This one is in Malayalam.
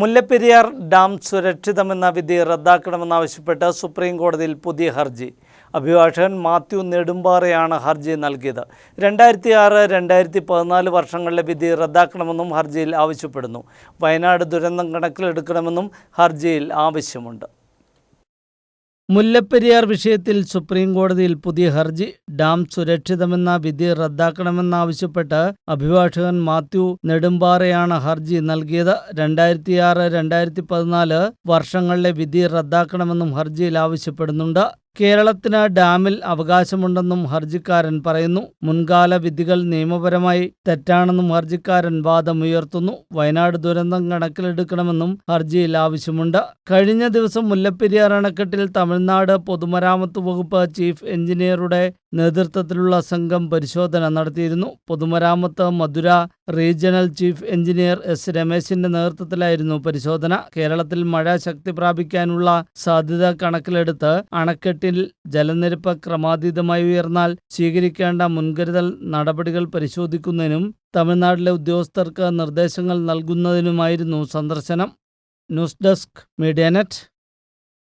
മുല്ലപ്പെരിയാർ ഡാം സുരക്ഷിതമെന്ന വിധി റദ്ദാക്കണമെന്നാവശ്യപ്പെട്ട് സുപ്രീം കോടതിയിൽ പുതിയ ഹർജി. അഭിഭാഷകൻ മാത്യു നെടുമ്പാറയാണ് ഹർജി നൽകിയത്. രണ്ടായിരത്തി ആറ് രണ്ടായിരത്തി പതിനാല് വർഷങ്ങളിലെ വിധി റദ്ദാക്കണമെന്നും ഹർജിയിൽ ആവശ്യപ്പെടുന്നു. വയനാട് ദുരന്തം കണക്കിലെടുക്കണമെന്നും ഹർജിയിൽ ആവശ്യമുണ്ട്. മുല്ലപ്പെരിയാർ വിഷയത്തിൽ സുപ്രീം കോടതിയിൽ പുതിയ ഹർജി. ഡാം സുരക്ഷിതമെന്ന വിധി റദ്ദാക്കണമെന്നാവശ്യപ്പെട്ട് അഭിഭാഷകൻ മാത്യു നെടുമ്പാറയാണ് ഹർജി നൽകിയത്. രണ്ടായിരത്തിയാറ് രണ്ടായിരത്തി പതിനാല് വർഷങ്ങളിലെ വിധി റദ്ദാക്കണമെന്നും ഹർജിയിൽ ആവശ്യപ്പെടുന്നുണ്ട്. കേരളത്തിന് ഡാമിൽ അവകാശമുണ്ടെന്നും ഹർജിക്കാരൻ പറയുന്നു. മുൻകാല വിധികൾ നിയമപരമായി തെറ്റാണെന്നും ഹർജിക്കാരൻ വാദമുയർത്തുന്നു. വയനാട് ദുരന്തം കണക്കിലെടുക്കണമെന്നും ഹർജിയിൽ ആവശ്യമുണ്ട്. കഴിഞ്ഞ ദിവസം മുല്ലപ്പെരിയാർ അണക്കെട്ടിൽ തമിഴ്നാട് പൊതുമരാമത്ത് വകുപ്പ് ചീഫ് എഞ്ചിനീയറുടെ നേതൃത്വത്തിലുള്ള സംഘം പരിശോധന നടത്തിയിരുന്നു. പൊതുമരാമത്ത് Madurai regional chief engineer S രമേശിന്റെ നേതൃത്വത്തിലായിരുന്നു പരിശോധന. കേരളത്തിൽ മഴ ശക്തി പ്രാപിക്കാനുള്ള സാധ്യത കണക്കിലെടുത്ത് അണക്കെട്ടിൽ ജലനിരപ്പ് ക്രമാതീതമായി ഉയർന്നാൽ സ്വീകരിക്കേണ്ട മുൻകരുതൽ നടപടികൾ പരിശോധിക്കുന്നതിനും തമിഴ്നാട്ടിലെ ഉദ്യോഗസ്ഥർക്ക് നിർദ്ദേശങ്ങൾ നൽകുന്നതിനുമായിരുന്നു സന്ദർശനം. News desk media net.